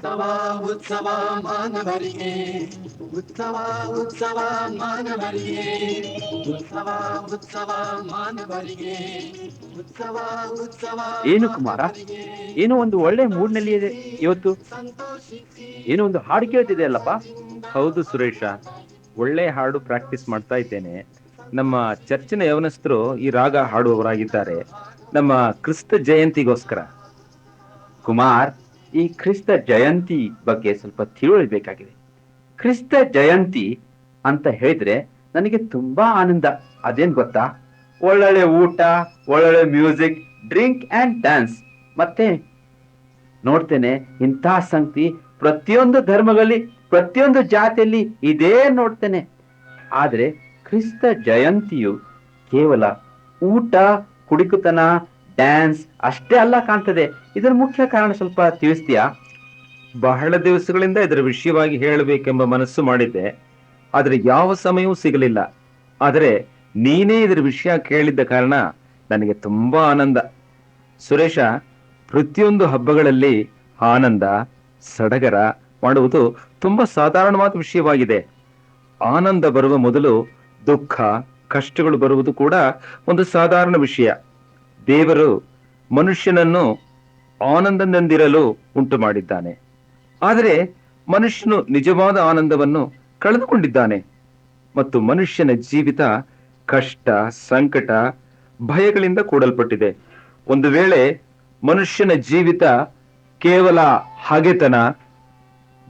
ಉತ್ಸವ ಉತ್ಸವ ಮಾನವರಿಗೆ. ಉತ್ಸವ ಉತ್ಸವ ಮಾನವರಿಗೆ. ಉತ್ಸವ ಉತ್ಸವ ಮಾನವರಿಗೆ. ಉತ್ಸವ ಉತ್ಸವ ಏನು ಕುಮಾರ? ಏನೋ ಒಂದು ಒಳ್ಳೆ ಮೂಡ್ನಲ್ಲಿ ಇದೆ ಇವತ್ತು. ಏನೋ ಒಂದು ಹಾಡು ಕೇಳ್ತಿದೆ ಅಲ್ಲಪ್ಪ? ಹೌದು ಸುರೇಶ ಒಳ್ಳೆ ಹಾಡು ಪ್ರಾಕ್ಟೀಸ್ ಮಾಡ್ತಾ ಇದ್ದೇನೆ. ನಮ್ಮ ಚರ್ಚಿನ ಯವನಸ್ಥರು ಈ ರಾಗ ಹಾಡುವವರಾಗಿದ್ದಾರೆ. ನಮ್ಮ ಕ್ರಿಸ್ತ ಜಯಂತಿಗೋಸ್ಕರ. ಕುಮಾರ್ ಈ ಕ್ರಿಸ್ತ ಜಯಂತಿ ಬಗ್ಗೆ ಸ್ವಲ್ಪ ತಿಳುವಳಿಬೇಕಾಗಿದೆ. ಕ್ರಿಸ್ತ ಜಯಂತಿ ಅಂತ ಹೇಳಿದ್ರೆ ನನಗೆ ತುಂಬಾ ಆನಂದ. ಅದೇನ್ ಗೊತ್ತಾ? ಒಳ್ಳೊಳ್ಳೆ ಊಟ, ಒಳ್ಳೊಳ್ಳೆ ಮ್ಯೂಸಿಕ್, ಡ್ರಿಂಕ್ ಅಂಡ್ ಡ್ಯಾನ್ಸ್. ಮತ್ತೆ ನೋಡ್ತೇನೆ ಇಂಥ ಸಂಗತಿ ಪ್ರತಿಯೊಂದು ಧರ್ಮಗಳಲ್ಲಿ, ಪ್ರತಿಯೊಂದು ಜಾತಿಯಲ್ಲಿ ಇದೇ ನೋಡ್ತೇನೆ. ಆದ್ರೆ ಕ್ರಿಸ್ತ ಜಯಂತಿಯು ಕೇವಲ ಊಟ, ಕುಡಿಕುತನ ಡ್ಯಾನ್ಸ್ ಅಷ್ಟೇ ಅಲ್ಲ ಕಾಣ್ತದೆ. ಇದರ ಮುಖ್ಯ ಕಾರಣ ಸ್ವಲ್ಪ ತಿಳಿಸ್ತೀಯಾ? ಬಹಳ ದಿವಸಗಳಿಂದ ಇದರ ವಿಷಯವಾಗಿ ಹೇಳಬೇಕೆಂಬ ಮನಸ್ಸು ಮಾಡಿದ್ದೆ. ಆದರೆ ಯಾವ ಸಮಯವೂ ಸಿಗಲಿಲ್ಲ. ಆದರೆ ನೀನೇ ಇದರ ವಿಷಯ ಕೇಳಿದ್ದ ಕಾರಣ ನನಗೆ ತುಂಬಾ ಆನಂದ. ಸುರೇಶ, ಪ್ರತಿಯೊಂದು ಹಬ್ಬಗಳಲ್ಲಿ ಆನಂದ, ಸಡಗರ ಮಾಡುವುದು ತುಂಬಾ ಸಾಧಾರಣವಾದ ವಿಷಯವಾಗಿದೆ. ಆನಂದ ಬರುವ ಮೊದಲು ದುಃಖ, ಕಷ್ಟಗಳು ಬರುವುದು ಕೂಡ ಒಂದು ಸಾಧಾರಣ ವಿಷಯ. ದೇವರು ಮನುಷ್ಯನನ್ನು ಆನಂದದಿಂದಿರಲು ಉಂಟು ಮಾಡಿದ್ದಾನೆ. ಆದರೆ ಮನುಷ್ಯನು ನಿಜವಾದ ಆನಂದವನ್ನು ಕಳೆದುಕೊಂಡಿದ್ದಾನೆ. ಮತ್ತು ಮನುಷ್ಯನ ಜೀವಿತ ಕಷ್ಟ, ಸಂಕಟ, ಭಯಗಳಿಂದ ಕೂಡಲ್ಪಟ್ಟಿದೆ. ಒಂದು ವೇಳೆ ಮನುಷ್ಯನ ಜೀವಿತ ಕೇವಲ ಹಾಗೆತನ,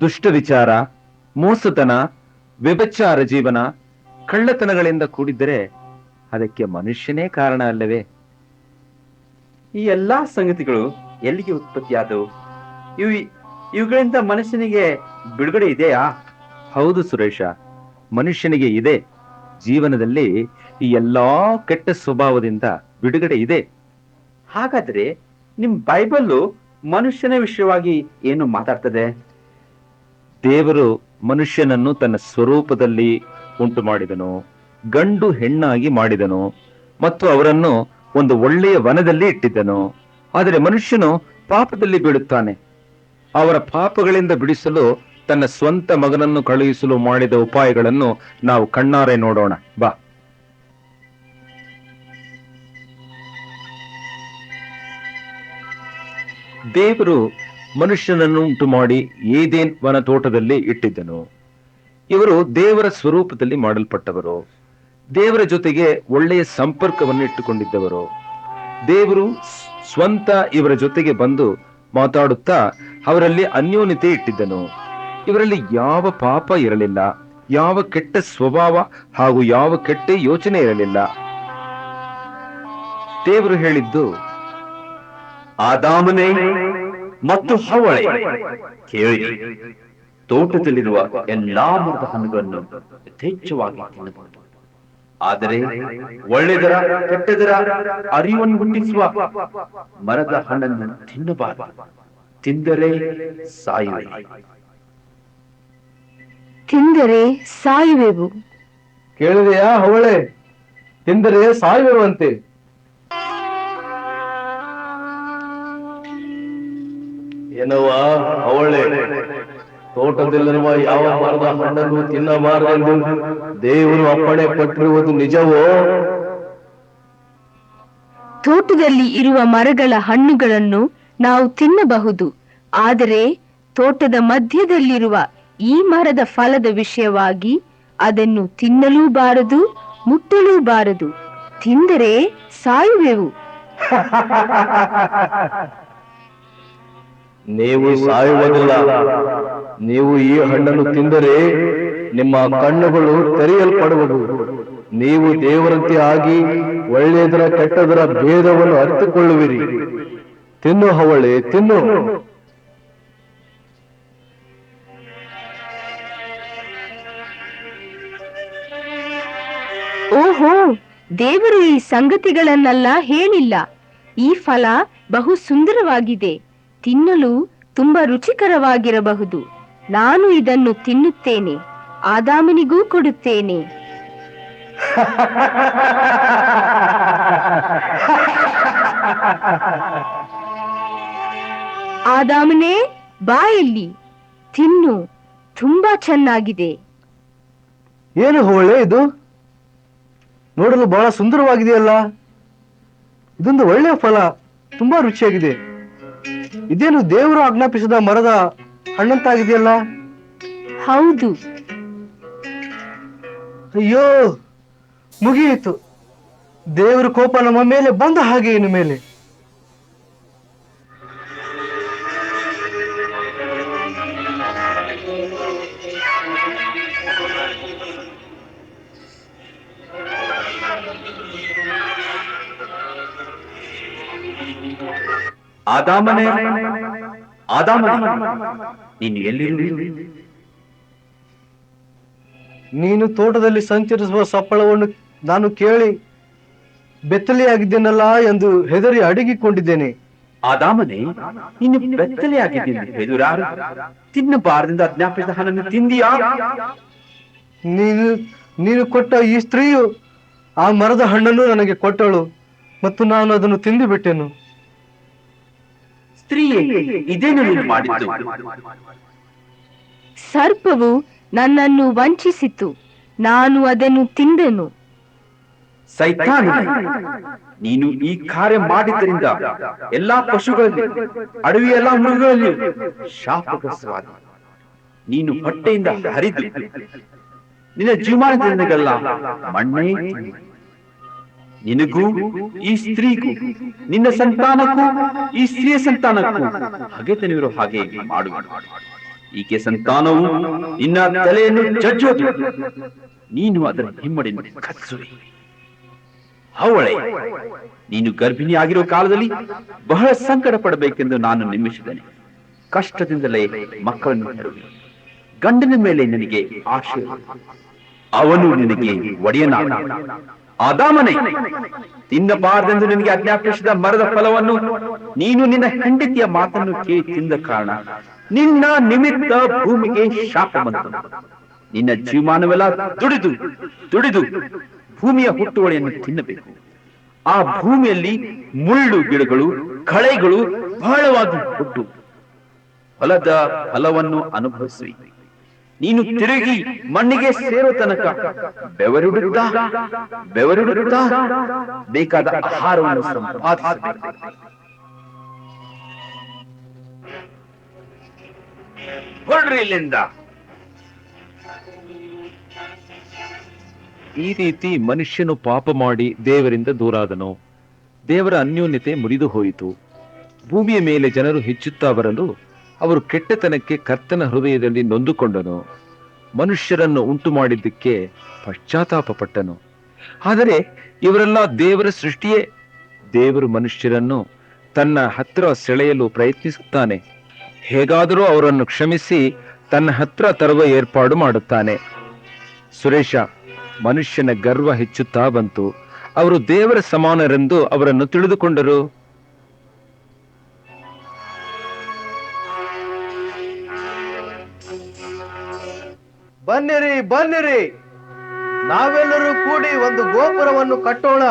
ದುಷ್ಟ ವಿಚಾರ, ಮೋಸತನ, ವ್ಯಭಚಾರ ಜೀವನ, ಕಳ್ಳತನಗಳಿಂದ ಕೂಡಿದ್ದರೆ ಅದಕ್ಕೆ ಮನುಷ್ಯನೇ ಕಾರಣ ಅಲ್ಲವೇ? ಈ ಎಲ್ಲಾ ಸಂಗತಿಗಳು ಎಲ್ಲಿಗೆ ಉತ್ಪತ್ತಿಯಾದವು? ಇವು ಇವುಗಳಿಂದ ಮನುಷ್ಯನಿಗೆ ಬಿಡುಗಡೆ ಇದೆಯಾ? ಹೌದು ಸುರೇಶ ಮನುಷ್ಯನಿಗೆ ಇದೆ. ಜೀವನದಲ್ಲಿ ಈ ಎಲ್ಲಾ ಕೆಟ್ಟ ಸ್ವಭಾವದಿಂದ ಬಿಡುಗಡೆ ಇದೆ. ಹಾಗಾದ್ರೆ ನಿಮ್ ಬೈಬಲ್ಲು ಮನುಷ್ಯನ ವಿಷಯವಾಗಿ ಏನು ಮಾತಾಡ್ತದೆ? ದೇವರು ಮನುಷ್ಯನನ್ನು ತನ್ನ ಸ್ವರೂಪದಲ್ಲಿ ಉಂಟು ಮಾಡಿದನು ಗಂಡು ಹೆಣ್ಣಾಗಿ ಮಾಡಿದನು ಮತ್ತು ಅವರನ್ನು ಒಂದು ಒಳ್ಳೆಯ ವನದಲ್ಲಿ ಇಟ್ಟಿದ್ದನು. ಆದರೆ ಮನುಷ್ಯನು ಪಾಪದಲ್ಲಿ ಬೀಳುತ್ತಾನೆ. ಅವರ ಪಾಪಗಳಿಂದ ಬಿಡಿಸಲು ತನ್ನ ಸ್ವಂತ ಮಗನನ್ನು ಕಳುಹಿಸಲು ಮಾಡಿದ ಉಪಾಯಗಳನ್ನು ನಾವು ಕಣ್ಣಾರೆ ನೋಡೋಣ. ಬಾ. ದೇವರು ಮನುಷ್ಯನನ್ನು ಉಂಟು ಮಾಡಿ ಏದೇನ್ ವನ ತೋಟದಲ್ಲಿ ಇಟ್ಟಿದ್ದನು. ಇವರು ದೇವರ ಸ್ವರೂಪದಲ್ಲಿ ಮಾಡಲ್ಪಟ್ಟವರು. ದೇವರ ಜೊತೆಗೆ ಒಳ್ಳೆಯ ಸಂಪರ್ಕವನ್ನು ಇಟ್ಟುಕೊಂಡಿದ್ದವರು. ದೇವರು ಸ್ವಂತ ಇವರ ಜೊತೆಗೆ ಬಂದು ಮಾತಾಡುತ್ತಾ ಅವರಲ್ಲಿ ಅನ್ಯೋನ್ಯತೆ ಇಟ್ಟಿದ್ದನು. ಇವರಲ್ಲಿ ಯಾವ ಪಾಪ ಇರಲಿಲ್ಲ, ಯಾವ ಕೆಟ್ಟ ಸ್ವಭಾವ ಹಾಗೂ ಯಾವ ಕೆಟ್ಟ ಯೋಚನೆ ಇರಲಿಲ್ಲ. ದೇವರು ಹೇಳಿದ್ದು, ಆದಾಮನೇ ಮತ್ತು ಹವಳೆ, ಕೇಳಿ, ತೋಟದಲ್ಲಿರುವ ಎಲ್ಲಾ ಮರದ ಹಣ್ಣುಗಳನ್ನು ಯಥೇಚ್ಛವಾಗಿ ತಿನ್ನಬಹುದು. ಆದರೆ ಒಳ್ಳೆದರ ಕೆಟ್ಟದರ ಅರಿವನ್ನು ಹುಟ್ಟಿಸುವ ಮರದ ಹಣ್ಣನ್ನು ತಿನ್ನಬಾರದು. ತಿಂದರೆ ಸಾಯುವೆ. ತಿಂದರೆ ಸಾಯುವೆವು. ಕೇಳಿದೆಯಾ ಅವಳೆ ತಿಂದರೆ ಸಾಯುವಂತೆ ಏನವ ಅವಳೆ ತೋಟದಲ್ಲಿರುವ ಯಾವ ಮರದ ಹಣ್ಣನ್ನು ತಿನ್ನಬಾರದೆಂದು ದೇವರು ಅಪ್ಪಣೆ ಪಟ್ಟಿರುವುದು ನಿಜವೋ? ತೋಟದಲ್ಲಿ ಇರುವ ಮರಗಳ ಹಣ್ಣುಗಳನ್ನು ನಾವು ತಿನ್ನಬಹುದು. ಆದರೆ ತೋಟದ ಮಧ್ಯದಲ್ಲಿರುವ ಈ ಮರದ ಫಲದ ವಿಷಯವಾಗಿ ಅದನ್ನು ತಿನ್ನಲೂ ಬಾರದು ಮುಟ್ಟಲೂ ಬಾರದು ತಿಂದರೆ ಸಾಯುವೆವು. ನೀವು ಸಾಯುವುದಿಲ್ಲ. ನೀವು ಈ ಹಣ್ಣನ್ನು ತಿಂದರೆ ನಿಮ್ಮ ಕಣ್ಣುಗಳು ತೆರೆಯಲ್ಪಡುವುದು. ನೀವು ದೇವರಂತೆ ಆಗಿ ಒಳ್ಳೆಯದರ ಕೆಟ್ಟದರ ಭೇದವನ್ನು ಅರಿತುಕೊಳ್ಳುವಿರಿ. ತಿನ್ನು ಹವಳೆ, ತಿನ್ನು. ಓಹೋ, ದೇವರು ಈ ಸಂಗತಿಗಳನ್ನೆಲ್ಲ ಹೇಳಿಲ್ಲ. ಈ ಫಲ ಬಹು ಸುಂದರವಾಗಿದೆ ತಿನ್ನಲು ತುಂಬಾ ರುಚಿಕರವಾಗಿರಬಹುದು. ನಾನು ಇದನ್ನು ತಿನ್ನುತ್ತೇನೆ. ಆದಾಮನಿಗೂ ಕೊಡುತ್ತೇನೆ. ಆದಾಮನೇ, ಬಾ ಇಲ್ಲಿ. ತಿನ್ನು. ತುಂಬಾ ಚೆನ್ನಾಗಿದೆ. ಏನು ಹೋಳೆ ಇದು? ನೋಡಲು ಬಹಳ ಸುಂದರವಾಗಿದೆಯಲ್ಲ. ಇದೊಂದು ಒಳ್ಳೆಯ ಫಲ. ತುಂಬಾ ರುಚಿಯಾಗಿದೆ. ಇದೇನು ದೇವರು ಆಜ್ಞಾಪಿಸಿದ ಮರದ ಹಣ್ಣಂತಾಗಿದೆಯಲ್ಲ ಹೌದು. ಅಯ್ಯೋ ಮುಗಿಯಿತು. ದೇವರ ಕೋಪ ನಮ್ಮ ಮೇಲೆ ಬಂದ ಹಾಗೆ ಇನ್ನು ಮೇಲೆ. ಆದಾಮನೇ ಆದಾಮನೇ ನೀನು ನೀನು ತೋಟದಲ್ಲಿ ಸಂಚರಿಸುವ ಸಪ್ಪಳವನ್ನು ನಾನು ಕೇಳಿ ಬೆತ್ತಲೆಯಾಗಿದ್ದೇನಲ್ಲ ಎಂದು ಹೆದರಿ ಅಡಗಿಕೊಂಡಿದ್ದೇನೆ. ಆದಾಮನೇ ನೀನು ಬೆತ್ತಲೆಯಾಗಿದ್ದೀನಿ ಎದುರಾರು ತಿನ್ನಬಾರದಿಂದ ಅಜ್ಞಾಪಿಸಿದ ಹಣ್ಣನ್ನು ತಿಂದಿಯಾ? ನೀನು ನೀನು ಕೊಟ್ಟ ಈ ಸ್ತ್ರೀಯು ಆ ಮರದ ಹಣ್ಣನ್ನು ನನಗೆ ಕೊಟ್ಟಳು ಮತ್ತು ನಾನು ಅದನ್ನು ತಿಂದು ಬಿಟ್ಟೆನು. ಸ್ತ್ರೀಯೇ ಇದೇನು ನೀನು ಮಾಡಿದ್ದು? ಸರ್ಪವು ನನ್ನನ್ನು ವಂಚಿಸಿತು ನಾನು ಅದನ್ನು ತಿಂದೆನು. ಸೈತಾನ ನೀನು ಈ ಕಾರ್ಯ ಮಾಡಿದ್ದರಿಂದ ಎಲ್ಲಾ ಪಶುಗಳಲ್ಲಿ ಅಡವಿ ಎಲ್ಲಾ ಮೃಗಗಳಲ್ಲಿ ಶಾಪಗ್ರಸ್ತವಾದ. ನೀನು ಹೊಟ್ಟೆಯಿಂದ ಹರಿದು ನಿನ್ನ ಜೀವಮಾನದಿಂದಗೆಲ್ಲ ಮಣ್ಣೇ. ನಿನಗೂ ಈ ಸ್ತ್ರೀಗೂ, ನಿನ್ನ ಸಂತಾನಕ್ಕೂ, ಈ ಸ್ತ್ರೀಯ ಸಂತಾನಕ್ಕೂ ಹಗೆತನಿರೋ ಹಾಗೆ ಮಾಡು. ಈಕೆ ಸಂತಾನವು ನಿನ್ನ ತಲೆಯನ್ನು ಜಜ್ಜೋದು. ನೀನು ಅದರ ಹಿಮ್ಮಡಿ ಕಚ್ಚುವೆ ಅವಳೆ, ನೀನು ಗರ್ಭಿಣಿ ಆಗಿರೋ ಕಾಲದಲ್ಲಿ ಬಹಳ ಸಂಕಟ ಪಡಬೇಕೆಂದು ನಾನು ನಿಮಿಷಿದ್ದೇನೆ ಕಷ್ಟದಿಂದಲೇ ಮಕ್ಕಳನ್ನು ತರುವೆ ಗಂಡನ ಮೇಲೆ ನಿನಗೆ ಆಶೀರ್ವಾದ. ಅವನು ನಿನಗೆ ಒಡೆಯನ ಆದಾಮನೆ ತಿನ್ನಬಾರದೆಂದು ನಿನಗೆ ಆಜ್ಞಾಪಿಸಿದ ಮರದ ಫಲವನ್ನು ನೀನು ನಿನ್ನ ಹೆಂಡತಿಯ ಮಾತನ್ನು ಕೇಳಿ ತಿಂದ ಕಾರಣ ನಿನ್ನ ನಿಮಿತ್ತ ಭೂಮಿಗೆ ಶಾಪ ಬಂತು. ನಿನ್ನ ಜೀವಮಾನವೆಲ್ಲ ದುಡಿದು ದುಡಿದು ಭೂಮಿಯ ಹುಟ್ಟುವಳಿಯನ್ನು ತಿನ್ನಬೇಕು. ಆ ಭೂಮಿಯಲ್ಲಿ ಮುಳ್ಳು ಗಿಡಗಳು, ಕಳೆಗಳು ಬಹಳವಾಗಿ ಹುಟ್ಟು. ಹೊಲದ ಫಲವನ್ನು ಅನುಭವಿಸುವಿ. ನೀನು ತಿರುಗಿ ಮಣ್ಣಿಗೆ ಸೇರೋ ತನಕ ಬೆವರಿಡುತ್ತಾ ಬೆವರಿಡುತ್ತಾ ಬೇಕಾದ ಆಹಾರವನ್ನು ಸಂಪಾದಿಸಬೇಕು ಹೊರಡ್ರಿ ಇಲ್ಲಿಂದ. ಈ ರೀತಿ ಮನುಷ್ಯನು ಪಾಪ ಮಾಡಿ ದೇವರಿಂದ ದೂರಾದನು. ದೇವರ ಅನ್ಯೋನ್ಯತೆ ಮುರಿದು ಹೋಯಿತು. ಭೂಮಿಯ ಮೇಲೆ ಜನರು ಹೆಚ್ಚುತ್ತಾ ಬರಲು ಅವರು ಕೆಟ್ಟತನಕ್ಕೆ ಕರ್ತನ ಹೃದಯದಲ್ಲಿ ನೊಂದುಕೊಂಡನು. ಮನುಷ್ಯರನ್ನು ಉಂಟು ಮಾಡಿದ್ದಕ್ಕೆ ಪಶ್ಚಾತ್ತಾಪ ಪಟ್ಟನು ಆದರೆ ಇವರೆಲ್ಲ ದೇವರ ಸೃಷ್ಟಿಯೇ. ದೇವರು ಮನುಷ್ಯರನ್ನು ತನ್ನ ಹತ್ರ ಸೆಳೆಯಲು ಪ್ರಯತ್ನಿಸುತ್ತಾನೆ. ಹೇಗಾದರೂ ಅವರನ್ನು ಕ್ಷಮಿಸಿ ತನ್ನ ಹತ್ರ ತರುವ ಏರ್ಪಾಡು ಮಾಡುತ್ತಾನೆ. ಸುರೇಶ, ಮನುಷ್ಯನ ಗರ್ವ ಹೆಚ್ಚುತ್ತಾ ಬಂತು. ಅವರು ದೇವರ ಸಮಾನರೆಂದು ಅವರನ್ನು ತಿಳಿದುಕೊಂಡರು. ಬನ್ನಿರಿ ಬನ್ನಿರಿ. ನಾವೆಲ್ಲರೂ ಕೂಡಿ ಒಂದು ಗೋಪುರವನ್ನು ಕಟ್ಟೋಣ.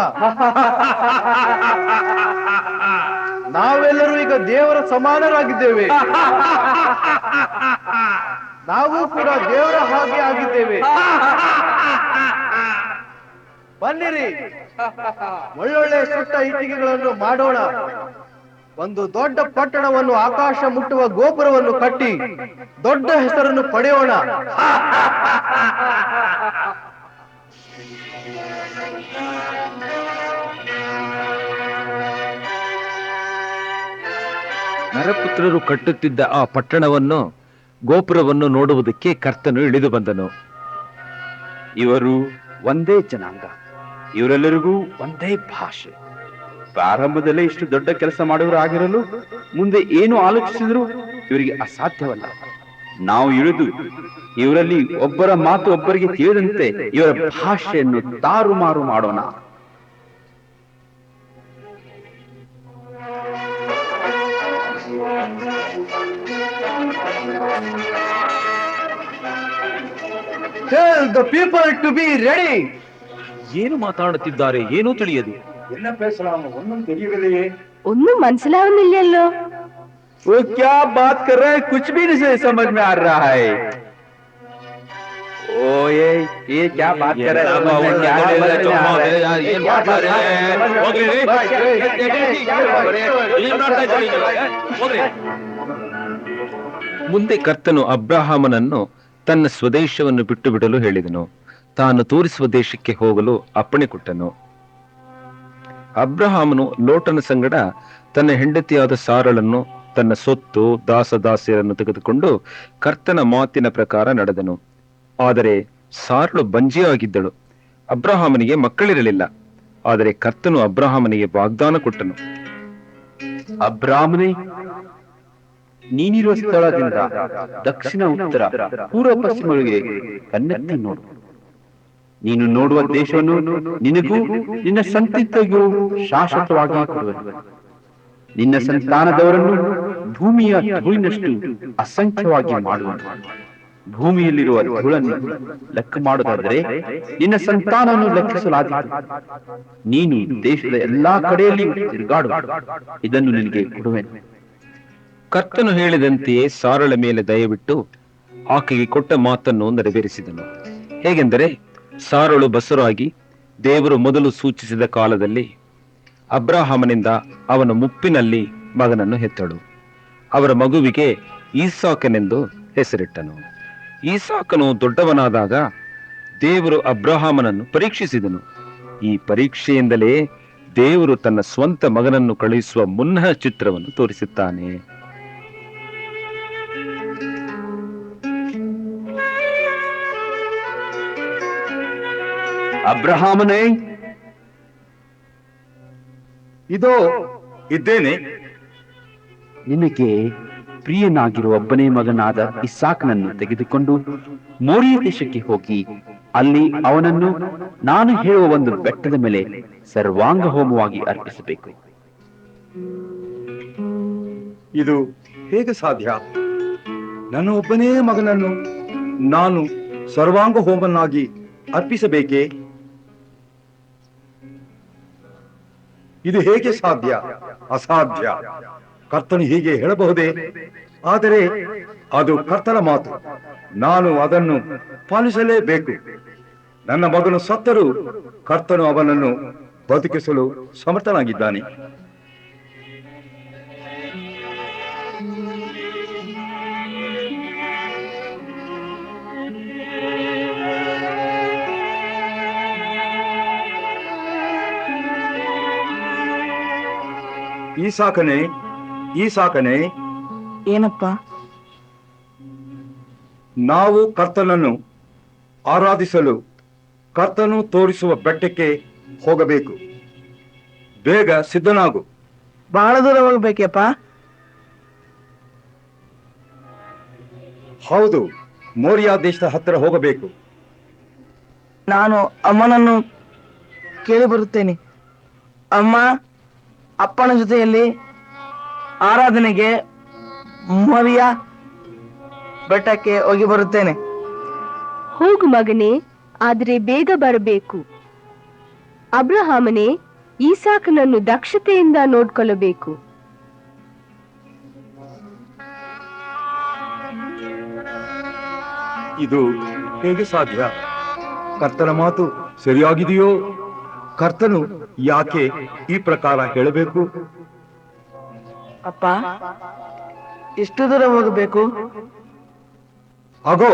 ನಾವೆಲ್ಲರೂ ಈಗ ದೇವರ ಸಮಾನರಾಗಿದ್ದೇವೆ. ನಾವು ಕೂಡ ದೇವರ ಹಾಗೆ ಆಗಿದ್ದೇವೆ. ಬನ್ನಿರಿ. ಒಳ್ಳೊಳ್ಳೆ ಸುಟ್ಟ ಇಟ್ಟಿಗೆಗಳನ್ನು ಮಾಡೋಣ. ಒಂದು ದೊಡ್ಡ ಪಟ್ಟಣವನ್ನು ಆಕಾಶ ಮುಟ್ಟುವ ಗೋಪುರವನ್ನು ಕಟ್ಟಿ ದೊಡ್ಡ ಹೆಸರನ್ನು ಪಡೆಯೋಣ. ನರಪುತ್ರರು ಕಟ್ಟುತ್ತಿದ್ದ ಆ ಪಟ್ಟಣವನ್ನು ಗೋಪುರವನ್ನು ನೋಡುವುದಕ್ಕೆ ಕರ್ತನು ಇಳಿದು ಬಂದನು. ಇವರು ಒಂದೇ ಜನಾಂಗ ಇವರೆಲ್ಲರಿಗೂ ಒಂದೇ ಭಾಷೆ. ಪ್ರಾರಂಭದಲ್ಲೇ ಇಷ್ಟು ದೊಡ್ಡ ಕೆಲಸ ಮಾಡುವರು ಆಗಿರಲು ಮುಂದೆ ಏನು ಆಲೋಚಿಸಿದ್ರು ಇವರಿಗೆ ಅಸಾಧ್ಯವಲ್ಲ. ನಾವು ಇಳಿದು ಇವರಲ್ಲಿ ಒಬ್ಬರ ಮಾತು ಒಬ್ಬರಿಗೆ ತಿಳಿದಂತೆ ಇವರ ಭಾಷೆಯನ್ನು ತಾರುಮಾರು ಮಾಡೋಣ. Tell the people to be ready. ಏನು ಮಾತಾಡುತ್ತಿದ್ದಾರೆ ಏನೂ ತಿಳಿಯದು. என்ன பேசலாம் ஒன்றும் தெரியவில்லையே ഒന്നും മനസ്സിലാവുന്നില്ലല്ലോ वो क्या बात कर रहा है कुछ भी नहीं समझ में आ रहा है ओ ये ये क्या बात कर रहा है समझ में क्या समझ में आ रहा है? ये क्या बात कर रहे हैं? ಮುಂದೆ ಕರ್ತನು ಅಬ್ರಹಾಮನನ್ನು ತನ್ನ ಸ್ವದೇಶವನ್ನು ಬಿಟ್ಟು ಬಿಡಲು ಹೇಳಿದನು ತಾನು ತೋರಿಸುವ ದೇಶಕ್ಕೆ ಹೋಗಲು ಅಪ್ಪಣೆ ಕೊಟ್ಟನು ಅಬ್ರಹಾಮನು ಲೋಟನ ಸಂಗಡ ತನ್ನ ಹೆಂಡತಿಯಾದ ಸಾರಳನ್ನು ತನ್ನ ಸೊತ್ತು, ದಾಸದಾಸಿಯರನ್ನು ತೆಗೆದುಕೊಂಡು ಕರ್ತನ ಮಾತಿನ ಪ್ರಕಾರ ನಡೆದನು. ಆದರೆ ಸಾರಳು ಬಂಜಿಯಾಗಿದ್ದಳು. ಅಬ್ರಹಾಮನಿಗೆ ಮಕ್ಕಳಿರಲಿಲ್ಲ. ಆದರೆ ಕರ್ತನು ಅಬ್ರಹಾಮನಿಗೆ ವಾಗ್ದಾನ ಕೊಟ್ಟನು. ಅಬ್ರಾಹ್ಮನೇ, ನೀನಿರುವ ಸ್ಥಳದಿಂದ ದಕ್ಷಿಣ, ಉತ್ತರ, ಪೂರ್ವ ಪಶ್ಚಿಮಗಳಿಗೆ ಕನ್ನೆತ್ತಿ ನೋಡು. ನೀನು ನೋಡುವ ದೇಶವನ್ನು ನಿನಗೂ ನಿನ್ನ ಸಂತಿತ್ತಿಗೂ ಶಾಶ್ವತವಾಗಿ ನಿನ್ನ ಸಂತಾನದವರನ್ನು ಭೂಮಿಯ ಧೂಳಿನಷ್ಟು ಅಸಂಖ್ಯವಾಗಿ ಮಾಡುವನು ಭೂಮಿಯಲ್ಲಿರುವ ಧೂಳನ್ನು ಲೆಕ್ಕ ಮಾಡುವುದಾದರೆ ನಿನ್ನ ಸಂತಾನವನ್ನು ಲೆಕ್ಕಿಸಲಾದ ನೀನು ದೇಶದ ಎಲ್ಲಾ ಕಡೆಯಲ್ಲಿ ತಿರುಗಾಡು ಇದನ್ನು ನಿನಗೆ ಕೊಡುವೆನು ಕರ್ತನು ಹೇಳಿದಂತೆಯೇ ಸಾರಳ ಮೇಲೆ ದಯವಿಟ್ಟು ಆಕೆಗೆ ಕೊಟ್ಟ ಮಾತನ್ನು ನೆರವೇರಿಸಿದನು. ಹೇಗೆಂದರೆ ಸಾರಳು ಬಸರಾಗಿ ದೇವರು ಮೊದಲು ಸೂಚಿಸಿದ ಕಾಲದಲ್ಲಿ ಅಬ್ರಾಹಮನಿಂದ ಅವನ ಮುಪ್ಪಿನಲ್ಲಿ ಮಗನನ್ನು ಹೆತ್ತಳು. ಅವರ ಮಗುವಿಗೆ ಈಸಾಕನೆಂದು ಹೆಸರಿಟ್ಟನು. ಈಸಾಕನು ದೊಡ್ಡವನಾದಾಗ ದೇವರು ಅಬ್ರಹಾಮನನ್ನು ಪರೀಕ್ಷಿಸಿದನು. ಈ ಪರೀಕ್ಷೆಯಿಂದಲೇ ದೇವರು ತನ್ನ ಸ್ವಂತ ಮಗನನ್ನು ಕಳುಹಿಸುವ ಮುನ್ನ ಚಿತ್ರವನ್ನು ತೋರಿಸುತ್ತಾನೆ. ಅಬ್ರಹಾಮನೇ? ಇದೋ ಇದ್ದೇನೆ. ನಿನಗೆ ಪ್ರಿಯನಾಗಿರುವ ಒಬ್ಬನೇ ಮಗನಾದ ಇಸಾಕ್ನನ್ನು ತೆಗೆದುಕೊಂಡು ಮೋರಿಯ ದೇಶಕ್ಕೆ ಹೋಗಿ ಅಲ್ಲಿ ಅವನನ್ನು ನಾನು ಹೇಳುವ ಒಂದು ಬೆಟ್ಟದ ಮೇಲೆ ಸರ್ವಾಂಗ ಹೋಮವಾಗಿ ಅರ್ಪಿಸಬೇಕು. ಇದು ಹೇಗೆ ಸಾಧ್ಯ? ನನ್ನ ಒಬ್ಬನೇ ಮಗನನ್ನು ನಾನು ಸರ್ವಾಂಗ ಹೋಮನಾಗಿ ಅರ್ಪಿಸಬೇಕೇ? ಇದು ಹೇಗೆ ಸಾಧ್ಯ? ಅಸಾಧ್ಯ. ಕರ್ತನು ಹೀಗೆ ಹೇಳಬಹುದೇ? ಆದರೆ ಅದು ಕರ್ತನ ಮಾತು. ನಾನು ಅದನ್ನು ಪಾಲಿಸಲೇಬೇಕು. ನನ್ನ ಮಗನು ಸತ್ತರೂ ಕರ್ತನು ಅವನನ್ನು ಬದುಕಿಸಲು ಸಮರ್ಥನಾಗಿದ್ದಾನೆ. ಈ ಸಾಕನೆ ಈ ಸಾಕನೆ. ಏನಪ್ಪ? ನಾವು ಕರ್ತನನ್ನು ಆರಾಧಿಸಲು ಕರ್ತನು ತೋರಿಸುವ ಬೆಟ್ಟಕ್ಕೆ ಹೋಗಬೇಕು. ಬೇಗ ಸಿದ್ಧನಾಗು. ಬಹಳ ದೂರ ಹೋಗಬೇಕಪ್ಪ. ಹೌದು ಮೋರ್ಯಾ ದೇಶದ ಹತ್ತಿರ ಹೋಗಬೇಕು. ನಾನು ಅಮ್ಮನನ್ನು ಕೇಳಿ ಬರುತ್ತೇನೆ. ಅಮ್ಮ ಅಪ್ಪನ ಜೊತೆಯಲ್ಲಿ ಆರಾಧನೆಗೆ ಮರಿಯ ಬೆಟ್ಟಕ್ಕೆ ಹೋಗಿ ಬರುತ್ತೇನೆ. ಹೋಗು ಮಗನೇ ಆದರೆ ಬೇಗ ಬರಬೇಕು. ಅಬ್ರಹಾಮನೇ ಈಸಾಕನನ್ನು ದಕ್ಷತೆಯಿಂದ ನೋಡ್ಕೊಳ್ಳಬೇಕು. ಇದು ಹೇಗೆ ಸಾಧ್ಯ? ಕರ್ತನ ಮಾತು ಸರಿಯಾಗಿದೆಯೋ? ಕರ್ತನು ಯಾಕೆ ಈ ಪ್ರಕಾರ ಹೇಳಬೇಕು? ಅಪ್ಪ ಎಷ್ಟು ದೂರ ಹೋಗಬೇಕು? ಅಗೋ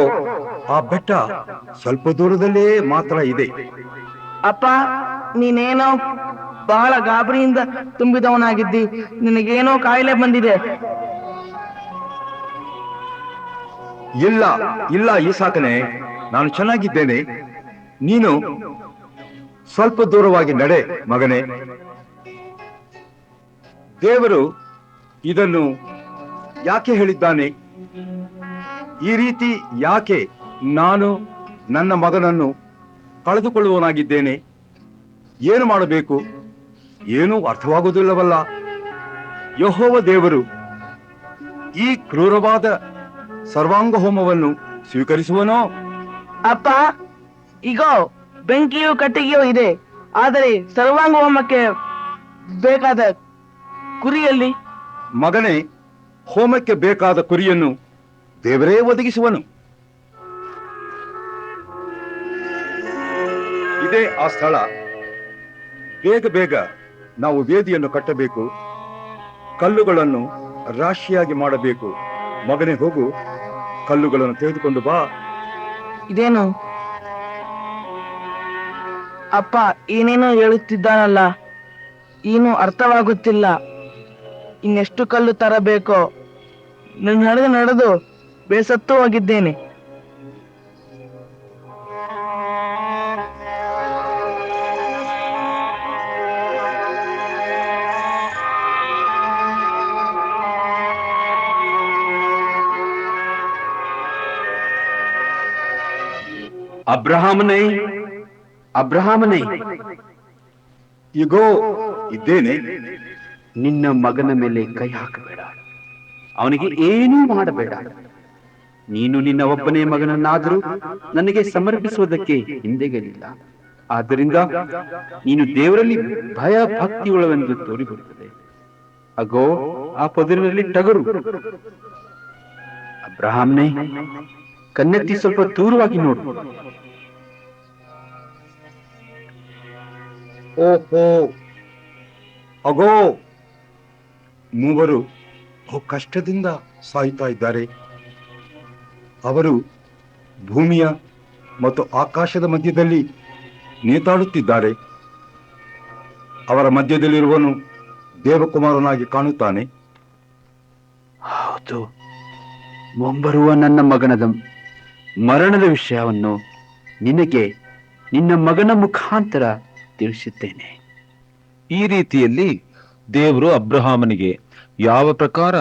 ಆ ಬೆಟ್ಟ ಸ್ವಲ್ಪ ದೂರದಲ್ಲೇ ಮಾತ್ರ ಇದೆ. ಅಪ್ಪ ನೀನೇನೋ ಬಹಳ ಗಾಬರಿಯಿಂದ ತುಂಬಿದವನಾಗಿದ್ದಿ. ನಿನಗೇನೋ ಕಾಯಿಲೆ ಬಂದಿದೆ. ಇಲ್ಲ ಇಲ್ಲ ಈ ಸಾಕನೆ ನಾನು ಚೆನ್ನಾಗಿದ್ದೇನೆ. ನೀನು? ಸ್ವಲ್ಪ ದೂರವಾಗಿ ನಡೆ, ಮಗನೇ. ದೇವರು ಇದನ್ನು ಯಾಕೆ ಹೇಳಿದ್ದಾನೆ? ಈ ರೀತಿ ಯಾಕೆ ನಾನು ನನ್ನ ಮಗನನ್ನು ಕಳೆದುಕೊಳ್ಳುವನಾಗಿದ್ದೇನೆ? ಏನು ಮಾಡಬೇಕು? ಏನೂ ಅರ್ಥವಾಗುವುದಿಲ್ಲವಲ್ಲ. ಯಹೋವ ದೇವರು ಈ ಕ್ರೂರವಾದ ಸರ್ವಾಂಗ ಹೋಮವನ್ನು ಸ್ವೀಕರಿಸುವನೋ? ಅಪ್ಪ ಈಗೋ ಬೆಂಕಿಯು ಕಟ್ಟಿಗೆಯೂ ಇದೆ. ಆದರೆ ಸರ್ವಾಂಗ ಹೋಮಕ್ಕೆ ಬೇಕಾದ ಕುರಿಯಲ್ಲಿ? ಮಗನೇ ಹೋಮಕ್ಕೆ ಬೇಕಾದ ಕುರಿಯನ್ನು ದೇವರೇ ಒದಗಿಸುವನು. ಇದೇ ಆ ಸ್ಥಳ. ಬೇಗ ಬೇಗ ನಾವು ವೇದಿಯನ್ನು ಕಟ್ಟಬೇಕು. ಕಲ್ಲುಗಳನ್ನು ರಾಶಿಯಾಗಿ ಮಾಡಬೇಕು. ಮಗನೇ ಹೋಗು. ಕಲ್ಲುಗಳನ್ನು ತೆಗೆದುಕೊಂಡು ಬಾ. ಇದೇನು? ಅಪ್ಪ ಏನೇನೋ ಹೇಳುತ್ತಿದ್ದಾನಲ್ಲ ಏನು ಅರ್ಥವಾಗುತ್ತಿಲ್ಲ. ಇನ್ನೆಷ್ಟು ಕಲ್ಲು ತರಬೇಕೋ? ನಡೆದು ನಡೆದು ಬೇಸತ್ತು ಹೋಗಿದ್ದೇನೆ ಅಬ್ರಹಾಮನೇ ಅಬ್ರಹಾಮನೇ ಈಗೋ ಇದ್ದೇನೆ. ನಿನ್ನ ಮಗನ ಮೇಲೆ ಕೈ ಹಾಕಬೇಡ. ಅವನಿಗೆ ಏನೂ ಮಾಡಬೇಡ. ನೀನು ನಿನ್ನ ಒಬ್ಬನೇ ಮಗನನ್ನಾದರೂ ನನಗೆ ಸಮರ್ಪಿಸುವುದಕ್ಕೆ ಹಿಂದೆಗಲಿಲ್ಲ ಆದ್ದರಿಂದ ನೀನು ದೇವರಲ್ಲಿ ಭಯ ಭಕ್ತಿಯುಳ್ಳವೆಂದು ತೋರಿಬರುತ್ತದೆ. ಅಗೋ, ಆ ಪದರಿನಲ್ಲಿ ಟಗರು. ಅಬ್ರಹಾಮ್ನೇ ಕನ್ನೆತ್ತಿ ಸ್ವಲ್ಪ ದೂರವಾಗಿ ನೋಡು. ಓಹೋ. ಅಗೋ. ಮೂವರು ಬಹು ಕಷ್ಟದಿಂದ ಸಾಯ್ತಾ ಇದ್ದಾರೆ. ಅವರು ಭೂಮಿಯ ಮತ್ತು ಆಕಾಶದ ಮಧ್ಯದಲ್ಲಿ ನೇತಾಡುತ್ತಿದ್ದಾರೆ. ಅವರ ಮಧ್ಯದಲ್ಲಿರುವನು ದೇವಕುಮಾರನಾಗಿ ಕಾಣುತ್ತಾನೆ. ಹೌದು. ಮುಂಬರುವ ನನ್ನ ಮಗನದ ಮರಣದ ವಿಷಯವನ್ನು ನಿನಗೆ ನಿನ್ನ ಮಗನ ಮುಖಾಂತರ ತಿಳಿಸುತ್ತೇನೆ. ಈ ರೀತಿಯಲ್ಲಿ ದೇವರು ಅಬ್ರಹಾಮನಿಗೆ ಯಾವ ಪ್ರಕಾರ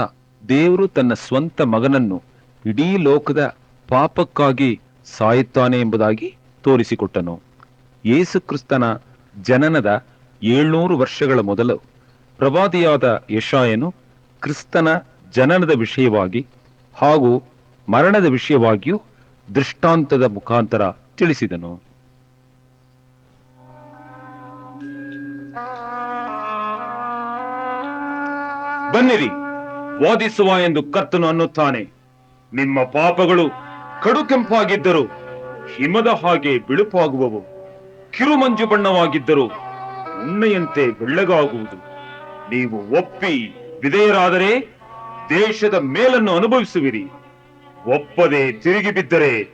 ದೇವರು ತನ್ನ ಸ್ವಂತ ಮಗನನ್ನು ಇಡೀ ಲೋಕದ ಪಾಪಕ್ಕಾಗಿ ಸಾಯುತ್ತಾನೆ ಎಂಬುದಾಗಿ ತೋರಿಸಿಕೊಟ್ಟನು. ಯೇಸುಕ್ರಿಸ್ತನ ಜನನದ ಏಳ್ನೂರು ವರ್ಷಗಳ ಮೊದಲು ಪ್ರವಾದಿಯಾದ ಯಶಾಯನು ಕ್ರಿಸ್ತನ ಜನನದ ವಿಷಯವಾಗಿ ಹಾಗೂ ಮರಣದ ವಿಷಯವಾಗಿಯೂ ದೃಷ್ಟಾಂತದ ಮುಖಾಂತರ ತಿಳಿಸಿದನು. ಬನ್ನಿರಿ. ವಾದಿಸುವ ಎಂದು ಕರ್ತನು ಅನ್ನುತ್ತಾನೆ. ನಿಮ್ಮ ಪಾಪಗಳು ಕಡು ಕೆಂಪಾಗಿದ್ದರು ಹಿಮದ ಹಾಗೆ ಬಿಳುಪಾಗುವವು. ಕಿರುಮಂಜು ಬಣ್ಣವಾಗಿದ್ದರು ಉಣ್ಣೆಯಂತೆ ಬೆಳ್ಳಗಾಗುವುದು. ನೀವು ಒಪ್ಪಿ ವಿಧೇಯರಾದರೆ ದೇಶದ ಮೇಲನ್ನು ಅನುಭವಿಸುವಿರಿ. ಒಪ್ಪದೆ ತಿರುಗಿ ಬಿದ್ದರೆ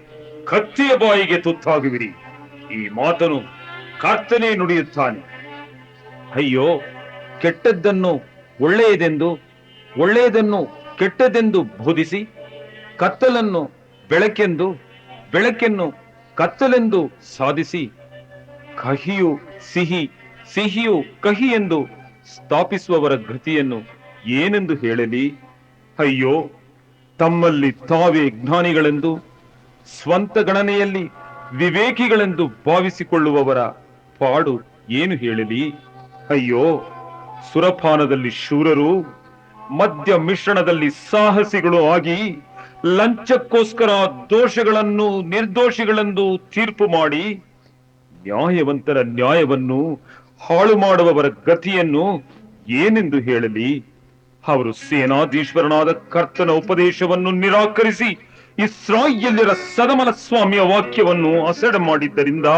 ಕತ್ತಿಯ ಬಾಯಿಗೆ ತುತ್ತಾಗುವಿರಿ. ಈ ಮಾತನು ಕರ್ತನೇ ನುಡಿಯುತ್ತಾನೆ. ಅಯ್ಯೋ, ಕೆಟ್ಟದ್ದನ್ನು ಒಳ್ಳೆಯದೆಂದು, ಒಳ್ಳೆಯದನ್ನು ಕೆಟ್ಟದೆಂದು ಬೋಧಿಸಿ, ಕತ್ತಲನ್ನು ಬೆಳಕೆಂದು, ಬೆಳಕೆನ್ನು ಕತ್ತಲೆಂದು ಸಾಧಿಸಿ, ಕಹಿಯು ಸಿಹಿ, ಸಿಹಿಯು ಕಹಿ ಎಂದು ಸ್ಥಾಪಿಸುವವರ ಗತಿಯನ್ನು ಏನೆಂದು ಹೇಳಲಿ? ಅಯ್ಯೋ, ತಮ್ಮಲ್ಲಿ ತಾವೇ ಜ್ಞಾನಿಗಳೆಂದು, ಸ್ವಂತ ಗಣನೆಯಲ್ಲಿ ವಿವೇಕಿಗಳೆಂದು ಭಾವಿಸಿಕೊಳ್ಳುವವರ ಪಾಡು ಏನು ಹೇಳಲಿ? ಅಯ್ಯೋ ಸುರಪಾನದಲ್ಲಿ ಶೂರರು, ಮದ್ಯ ಮಿಶ್ರಣದಲ್ಲಿ ಸಾಹಸಿಗಳು ಆಗಿ ಲಂಚಕ್ಕೋಸ್ಕರ ದೋಷಗಳನ್ನು, ನಿರ್ದೋಷಿಗಳೆಂದು ತೀರ್ಪು ಮಾಡಿ ನ್ಯಾಯವಂತರ ನ್ಯಾಯವನ್ನು ಹಾಳು ಮಾಡುವವರ ಗತಿಯನ್ನು ಏನೆಂದು ಹೇಳಲಿ? ಅವರು ಸೇನಾಧೀಶ್ವರನಾದ ಕರ್ತನ ಉಪದೇಶವನ್ನು ನಿರಾಕರಿಸಿ ಇಸ್ರಾಯೇಲ್ಯರ ಸದಮಲ ಸ್ವಾಮಿಯ ವಾಕ್ಯವನ್ನು ಅಸಡ ಮಾಡಿದ್ದರಿಂದ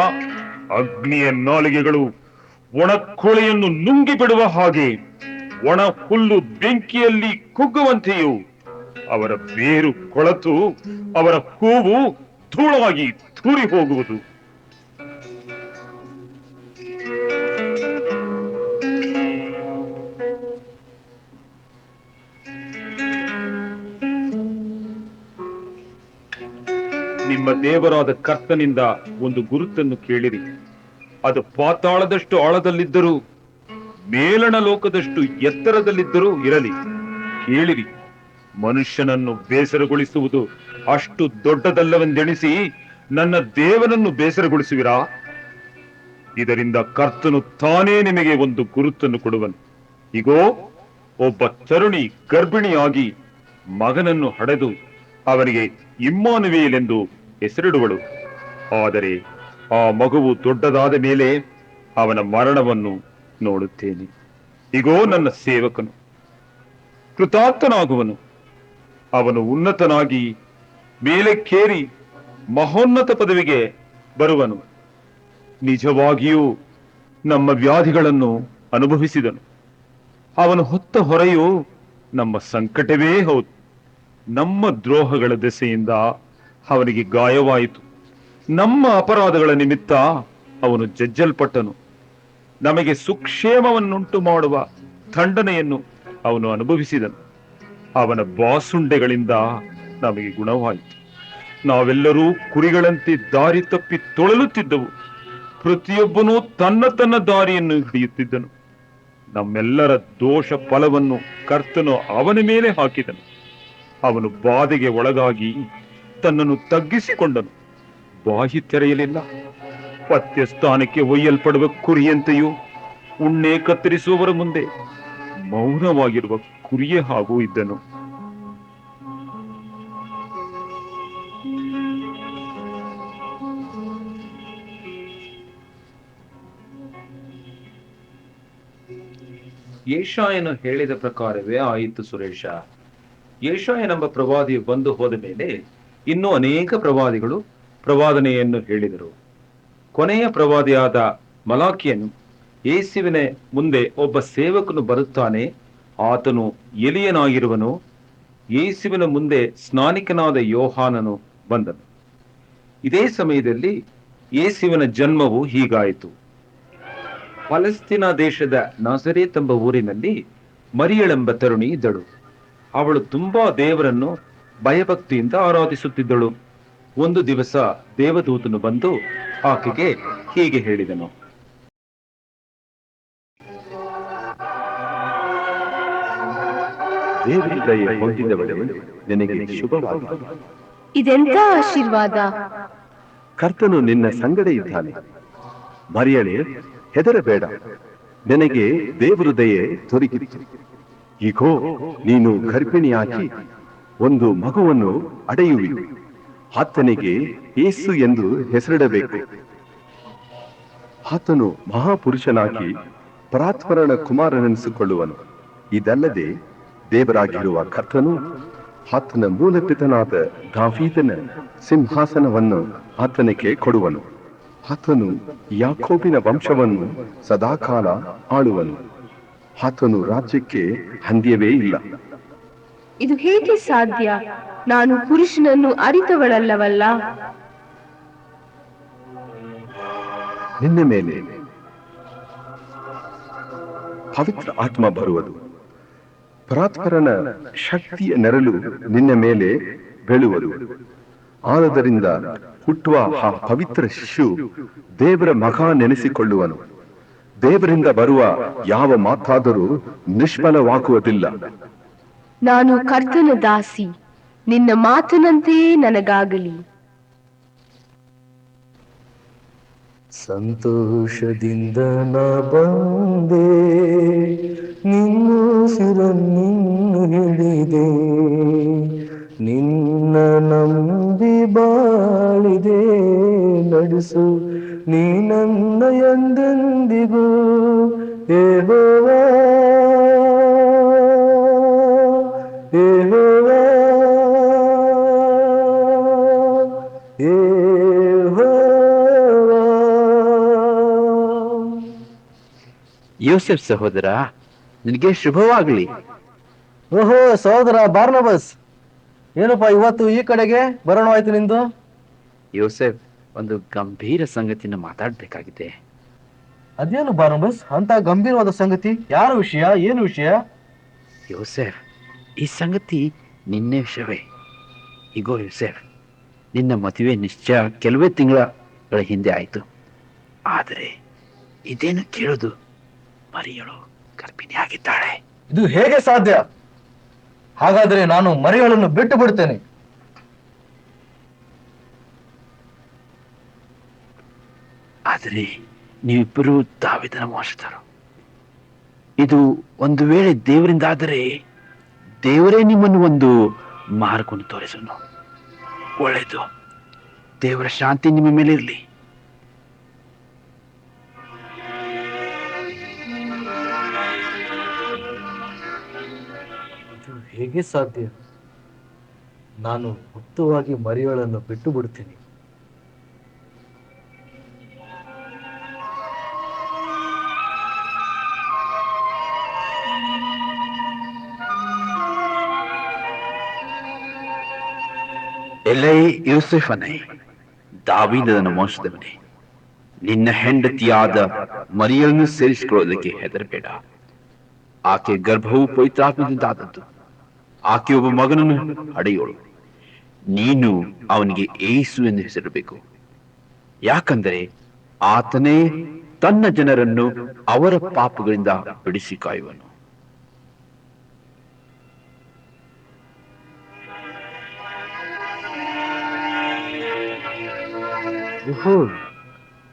ಅಗ್ನಿಯ ನಾಲಿಗೆಗಳು ಒಣ ನುಂಗಿಬಿಡುವ ನುಂಗಿ ಬಿಡುವ ಹಾಗೆ ಒಣ ಹುಲ್ಲು ಬೆಂಕಿಯಲ್ಲಿ ಕುಗ್ಗುವಂತೆಯೂ ಅವರ ಬೇರು ಕೊಳತು ಅವರ ಹೂವು ಧೂಳವಾಗಿ ತೂರಿ ಹೋಗುವುದು ನಿಮ್ಮ ದೇವರಾದ ಕರ್ತನಿಂದ ಒಂದು ಗುರುತನ್ನು ಕೇಳಿರಿ. ಅದು ಪಾತಾಳದಷ್ಟು ಆಳದಲ್ಲಿದ್ದರೂ, ಮೇಲಣ ಲೋಕದಷ್ಟು ಎತ್ತರದಲ್ಲಿದ್ದರೂ ಇರಲಿ. ಕೇಳಿರಿ, ಮನುಷ್ಯನನ್ನು ಬೇಸರಗೊಳಿಸುವುದು ಅಷ್ಟು ದೊಡ್ಡದಲ್ಲವೆಂದೆಣಿಸಿ ನನ್ನ ದೇವನನ್ನು ಬೇಸರಗೊಳಿಸುವಿರಾ? ಇದರಿಂದ ಕರ್ತನು ತಾನೇ ನಿಮಗೆ ಒಂದು ಗುರುತನ್ನು ಕೊಡುವನು. ಇಗೋ, ಒಬ್ಬ ತರುಣಿ ಗರ್ಭಿಣಿಯಾಗಿ ಮಗನನ್ನು ಹಡೆದು ಅವನಿಗೆ ಇಮ್ಮಾನುವೇಲೆಂದು ಹೆಸರಿಡುವಳು. ಆದರೆ ಆ ಮಗುವು ದೊಡ್ಡದಾದ ಮೇಲೆ ಅವನ ಮರಣವನ್ನು ನೋಡುತ್ತೇನೆ. ಇಗೋ ನನ್ನ ಸೇವಕನು, ಕೃತಾರ್ಥನಾಗುವನು. ಅವನು ಉನ್ನತನಾಗಿ ಮೇಲಕ್ಕೇರಿ ಮಹೋನ್ನತ ಪದವಿಗೆ ಬರುವನು. ನಿಜವಾಗಿಯೂ ನಮ್ಮ ವ್ಯಾಧಿಗಳನ್ನು ಅನುಭವಿಸಿದನು. ಅವನು ಹೊತ್ತ ಹೊರೆಯು ನಮ್ಮ ಸಂಕಟವೇ ಹೌದು. ನಮ್ಮ ದ್ರೋಹಗಳ ದೆಸೆಯಿಂದ ಅವನಿಗೆ ಗಾಯವಾಯಿತು. ನಮ್ಮ ಅಪರಾಧಗಳ ನಿಮಿತ್ತ ಅವನು ಜಜ್ಜಲ್ಪಟ್ಟನು. ನಮಗೆ ಸುಕ್ಷೇಮವನ್ನುಂಟು ಮಾಡುವ ದಂಡನೆಯನ್ನು ಅವನು ಅನುಭವಿಸಿದನು. ಅವನ ಬಾಸುಂಡೆಗಳಿಂದ ನಮಗೆ ಗುಣವಾಯಿತು. ನಾವೆಲ್ಲರೂ ಕುರಿಗಳಂತೆ ದಾರಿ ತಪ್ಪಿ ತೊಳಲುತ್ತಿದ್ದವು. ಪ್ರತಿಯೊಬ್ಬನೂ ತನ್ನ ತನ್ನ ದಾರಿಯನ್ನು ಹಿಡಿಯುತ್ತಿದ್ದನು. ನಮ್ಮೆಲ್ಲರ ದೋಷ ಫಲವನ್ನು ಕರ್ತನು ಅವನ ಮೇಲೆ ಹಾಕಿದನು. ಅವನು ಬಾಧೆಗೆ ಒಳಗಾಗಿ ತನ್ನನ್ನು ತಗ್ಗಿಸಿಕೊಂಡನು. ಬಾಯಿ ತೆರೆಯಲಿಲ್ಲ. ಪತ್ತೆ ಸ್ಥಾನಕ್ಕೆ ಒಯ್ಯಲ್ಪಡುವ ಕುರಿಯಂತೆಯೂ ಉಣ್ಣೆ ಕತ್ತರಿಸುವವರ ಮುಂದೆ ಮೌನವಾಗಿರುವ ಕುರಿಯೇ ಹಾಗೂ ಇದ್ದನು. ಏಷಾಯನು ಹೇಳಿದ ಪ್ರಕಾರವೇ ಆಯಿತು ಸುರೇಶ. ಏಷಾಯನೆಂಬ ಪ್ರವಾದಿ ಬಂದು ಹೋದ ಮೇಲೆ ಇನ್ನೂ ಅನೇಕ ಪ್ರವಾದಿಗಳು ಪ್ರವಾದನೆಯನ್ನು ಹೇಳಿದರು. ಕೊನೆಯ ಪ್ರವಾದಿಯಾದ ಮಲಾಕಿಯನು ಯೇಸುವಿನ ಮುಂದೆ ಒಬ್ಬ ಸೇವಕನು ಬರುತ್ತಾನೆ, ಆತನು ಎಲಿಯನಾಗಿರುವನು. ಯೇಸುವಿನ ಮುಂದೆ ಸ್ನಾನಿಕನಾದ ಯೋಹಾನನು ಬಂದನು. ಇದೇ ಸಮಯದಲ್ಲಿ ಯೇಸುವಿನ ಜನ್ಮವು ಹೀಗಾಯಿತು. ಫಲಸ್ತೀನ ದೇಶದ ನಾಸರೇತ್ ಎಂಬ ಊರಿನಲ್ಲಿ ಮರಿಯಳೆಂಬ ತರುಣಿ ಇದ್ದಳು. ಅವಳು ತುಂಬಾ ದೇವರನ್ನು ಭಯಭಕ್ತಿಯಿಂದ ಆರಾಧಿಸುತ್ತಿದ್ದಳು. ಒಂದು ದಿವಸ ದೇವದೂತನು ಬಂದು ಆಕೆಗೆ ಹೀಗೆ ಹೇಳಿದನು. ನಿನಗೆ ಇದೆಂತ ಆಶೀರ್ವಾದ? ಕರ್ತನು ನಿನ್ನ ಸಂಗಡ ಇದ್ದಾನೆ. ಮರಿಯಳೆ ಹೆದರಬೇಡ. ನಿನಗೆ ದೇವೃದಯ ದಯೆ ದೊರಕಿತು. ಈಗೋ ನೀನು ಗರ್ಭಿಣಿಯಾಗಿ ಒಂದು ಮಗುವನ್ನು ಅಡೆಯುವಿ. ಆತನಿಗೆ ಏಸು ಎಂದು ಹೆಸರಿಡಬೇಕು. ಆತನು ಮಹಾಪುರುಷನಾಗಿ ಪರಾತ್ಮರಣ ಕುಮಾರನೆನಿಸಿಕೊಳ್ಳುವನು. ಇದಲ್ಲದೆ ದೇವರಾಗಿರುವ ಕರ್ತನು ಆತನ ಮೂಲಪಿತನಾದ ದಾವೀದನ ಸಿಂಹಾಸನವನ್ನು ಆತನಿಗೆ ಕೊಡುವನು. ಆತನು ಯಾಕೋಬಿನ ವಂಶವನ್ನು ಸದಾಕಾಲ ಆಳುವನು. ಆತನು ರಾಜ್ಯಕ್ಕೆ ಹಂದ್ಯವೇ ಇಲ್ಲ. ಇದು ಹೇಗೆ ಸಾಧ್ಯ? ನಾನು ಪುರುಷನನ್ನು ಅರಿತವಳಲ್ಲವಲ್ಲ? ನಿನ್ನ ಮೇಲೆ ಪವಿತ್ರ ಆತ್ಮ ಬರುವುದು ಪರಾತ್ಪರನ ಶಕ್ತಿಯ ನೆರಳು ನಿನ್ನ ಮೇಲೆ ಬೆಳುವುದು. ಆದ್ದರಿಂದ ಹುಟ್ಟುವ ಆ ಪವಿತ್ರ ಶಿಶು ದೇವರ ಮಗ ನೆನೆಸಿಕೊಳ್ಳುವನು. ದೇವರಿಂದ ಬರುವ ಯಾವ ಮಾತಾದರೂ ನಿಷ್ಫಲವಾಗುವುದಿಲ್ಲ. ನಾನು ಕರ್ತನ ದಾಸಿ. ನಿನ್ನ ಮಾತಿನಂತೆಯೇ ನನಗಾಗಲಿ. ಸಂತೋಷದಿಂದ ನಾ ಬಂದೆ ನಿನ್ನೂಸಿರನ್ನು ಹಿಡಿದೆ, ನಿನ್ನ ನಂಬಿ ಬಾಳಿದೆ, ನಡೆಸು ನೀ ನನ್ನ ಎಂದೆಂದಿಗೂ ಏಹೋವಾ ಯೋಸೆಫ್ ಸಹೋದರ ನಿನಗೆ ಶುಭವಾಗ್ಲಿ. ಓಹೋ ಸಹೋದರ ಬಾರ್ನಬಸ್. ಏನಪ್ಪ ಇವತ್ತು ಈ ಕಡೆಗೆ ಬರೋಣವಾಯ್ತು ನಿಂದು? ಯೋಸೆಫ್ ಒಂದು ಗಂಭೀರ ಸಂಗತಿಯನ್ನು ಮಾತಾಡ್ಬೇಕಾಗಿದೆ. ಅದೇನು ಬಾರ್ನಬಸ್? ಅಂತ ಗಂಭೀರವಾದ ಸಂಗತಿ? ಯಾರ ವಿಷಯ? ಏನು ವಿಷಯ? ಯೋಸೆಫ್ ಈ ಸಂಗತಿ ನಿನ್ನೆ ವಿಷಯವೇ. ಇಗೋ ಯೋಸೆಫ್ ನಿನ್ನ ಮದುವೆ ನಿಶ್ಚಯ ಕೆಲವೇ ತಿಂಗಳ ಹಿಂದೆ ಆಯಿತು. ಆದರೆ ಇದೇನು ಕೇಳುದು? ಮರಿಯಳು ಗರ್ಭಿಣಿಯಾಗಿದ್ದಾಳೆ. ಇದು ಹೇಗೆ ಸಾಧ್ಯ? ಹಾಗಾದರೆ ನಾನು ಮರಿಗಳನ್ನು ಬಿಟ್ಟು ಬಿಡ್ತೇನೆ. ಆದರೆ ನೀವಿಬ್ಬರೂ ದಾವಿದನ ವಂಶಸ್ಥರು. ಇದು ಒಂದು ವೇಳೆ ದೇವರಿಂದ ಆದರೆ ದೇವರೇ ನಿಮ್ಮನ್ನು ಒಂದು ಮಾರ್ಗವನ್ನು ತೋರಿಸನು. ಒಳ್ಳೆಯದು. ದೇವರ ಶಾಂತಿ ನಿಮ್ಮ ಮೇಲೆ ಹೇಗೆ ಸಾಧ್ಯ? ನಾನು ಮುಕ್ತವಾಗಿ ಮರಿಯಳನ್ನು ಬಿಟ್ಟು ಬಿಡ್ತೀನಿ. ಎಲೈ ಯೂಸೆಫನೇ ದಾವಿದನ ವಂಶದವನೇ ನಿನ್ನ ಹೆಂಡತಿಯಾದ ಮರಿಯನ್ನು ಸೇರಿಸಿಕೊಳ್ಳೋದಕ್ಕೆ ಹೆದರಬೇಡ. ಆಕೆ ಗರ್ಭವು ಪವಿತ್ರಾತ್ಮದಿಂದಾದದ್ದು. ಆಕೆ ಒಬ್ಬ ಮಗನನ್ನು ಅಡೆಯೋಳು. ನೀನು ಅವನಿಗೆ ಏಸು ಎಂದು ಹೆಸರಬೇಕು ಯಾಕಂದರೆ ಆತನೇ ತನ್ನ ಜನರನ್ನು ಅವರ ಪಾಪಗಳಿಂದ ಬಿಡಿಸಿ ಕಾಯುವನು.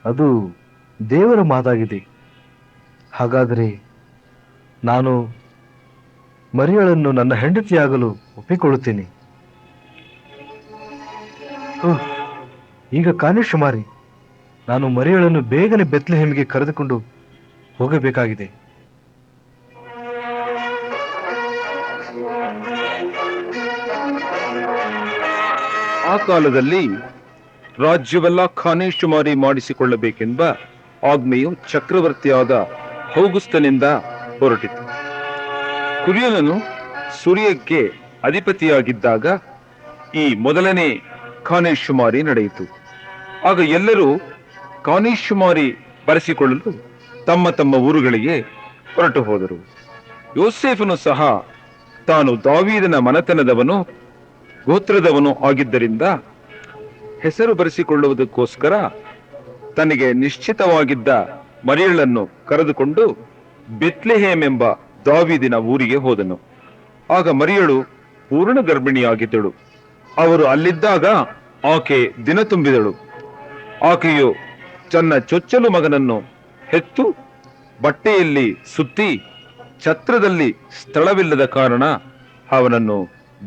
ಅದು ದೇವರ ಮಾತಾಗಿದೆ. ಹಾಗಾದರೆ ನಾನು ಮರಿಯಳನ್ನು ನನ್ನ ಹೆಂಡತಿಯಾಗಲು ಒಪ್ಪಿಕೊಳ್ಳುತ್ತೇನೆ. ಈಗ ಕಾನಿಶುಮಾರಿ ನಾನು ಮರಿಯಳನ್ನು ಬೇಗನೆ ಬೆತ್ಲೆಹೆಮ್ಗೆ ಕರೆದುಕೊಂಡು ಹೋಗಬೇಕಾಗಿದೆ. ಆ ಕಾಲದಲ್ಲಿ ರಾಜ್ಯವೆಲ್ಲ ಖಾನೇಶುಮಾರಿ ಮಾಡಿಸಿಕೊಳ್ಳಬೇಕೆಂಬ ಆಜ್ಞೆಯು ಚಕ್ರವರ್ತಿಯಾದ ಹೌಗುಸ್ತನಿಂದ ಹೊರಟಿತು. ಕುರಿಯನನು ಸೂರ್ಯಕ್ಕೆ ಅಧಿಪತಿಯಾಗಿದ್ದಾಗ ಈ ಮೊದಲನೇ ಖಾನೇಶುಮಾರಿ ನಡೆಯಿತು. ಆಗ ಎಲ್ಲರೂ ಖಾನೇಶುಮಾರಿ ಬರೆಸಿಕೊಳ್ಳಲು ತಮ್ಮ ತಮ್ಮ ಊರುಗಳಿಗೆ ಹೊರಟು ಹೋದರು. ಯೋಸೇಫನು ಸಹ ತಾನು ದಾವೀದನ ಮನೆತನದವನು, ಗೋತ್ರದವನು ಆಗಿದ್ದರಿಂದ ಹೆಸರು ಬರೆಸಿಕೊಳ್ಳುವುದಕ್ಕೋಸ್ಕರ ತನಗೆ ನಿಶ್ಚಿತವಾಗಿದ್ದ ಮರಿಯಳನ್ನು ಕರೆದುಕೊಂಡು ಬೆತ್ಲೆಹೇಮ್ ಎಂಬ ದಾವೀದಿನ ಊರಿಗೆ ಹೋದನು. ಆಗ ಮರಿಯಳು ಪೂರ್ಣ ಗರ್ಭಿಣಿಯಾಗಿದ್ದಳು ಅವರು ಅಲ್ಲಿದ್ದಾಗ ಆಕೆ ದಿನ ತುಂಬಿದಳು. ಆಕೆಯು ತನ್ನ ಚೊಚ್ಚಲು ಮಗನನ್ನು ಹೆತ್ತು ಬಟ್ಟೆಯಲ್ಲಿ ಸುತ್ತಿ ಛತ್ರದಲ್ಲಿ ಸ್ಥಳವಿಲ್ಲದ ಕಾರಣ ಅವನನ್ನು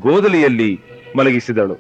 ಗೋದಲಿಯಲ್ಲಿ ಮಲಗಿಸಿದಳು.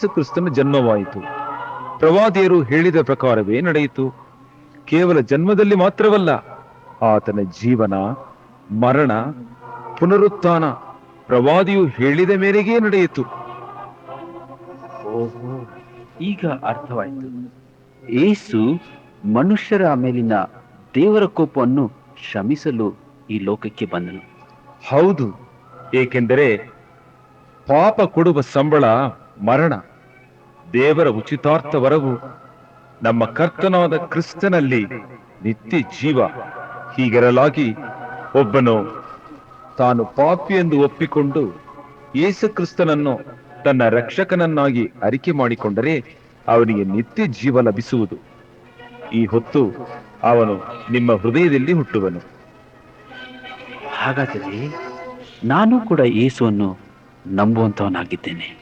ಯೇಸು ಕ್ರಿಸ್ತನ ಜನ್ಮವಾಯಿತು. ಪ್ರವಾದಿಯರು ಹೇಳಿದ ಪ್ರಕಾರವೇ ನಡೆಯಿತು. ಕೇವಲ ಜನ್ಮದಲ್ಲಿ ಮಾತ್ರವಲ್ಲ ಆತನ ಜೀವನ ಮರಣ ಪುನರುತ್ಥಾನ ಪ್ರವಾದಿಯು ಹೇಳಿದ ಮೇರೆಗೆ ನಡೆಯಿತು. ಓಹೋ ಈಗ ಅರ್ಥವಾಯಿತು. ಏಸು ಮನುಷ್ಯರ ಮೇಲಿನ ದೇವರ ಕೋಪವನ್ನು ಶಮಿಸಲು ಈ ಲೋಕಕ್ಕೆ ಬಂದನು. ಹೌದು ಏಕೆಂದರೆ ಪಾಪ ಕೊಡುವ ಸಂಬಳ ಮರಣ. ದೇವರ ಉಚಿತಾರ್ಥ ವರವು ನಮ್ಮ ಕರ್ತನಾದ ಕ್ರಿಸ್ತನಲ್ಲಿ ನಿತ್ಯ ಜೀವ ಹೀಗಿರಲಾಗಿ ಒಬ್ಬನು ತಾನು ಪಾಪಿ ಎಂದು ಒಪ್ಪಿಕೊಂಡು ಯೇಸು ಕ್ರಿಸ್ತನನ್ನು ತನ್ನ ರಕ್ಷಕನನ್ನಾಗಿ ಅರಿಕೆ ಮಾಡಿಕೊಂಡರೆ ಅವನಿಗೆ ನಿತ್ಯ ಜೀವ ಲಭಿಸುವುದು. ಈ ಹೊತ್ತು ಅವನು ನಿಮ್ಮ ಹೃದಯದಲ್ಲಿ ಹುಟ್ಟುವನು. ಹಾಗಾದರೆ ನಾನು ಕೂಡ ಯೇಸುವನ್ನು ನಂಬುವಂತವನಾಗಿದ್ದೇನೆ.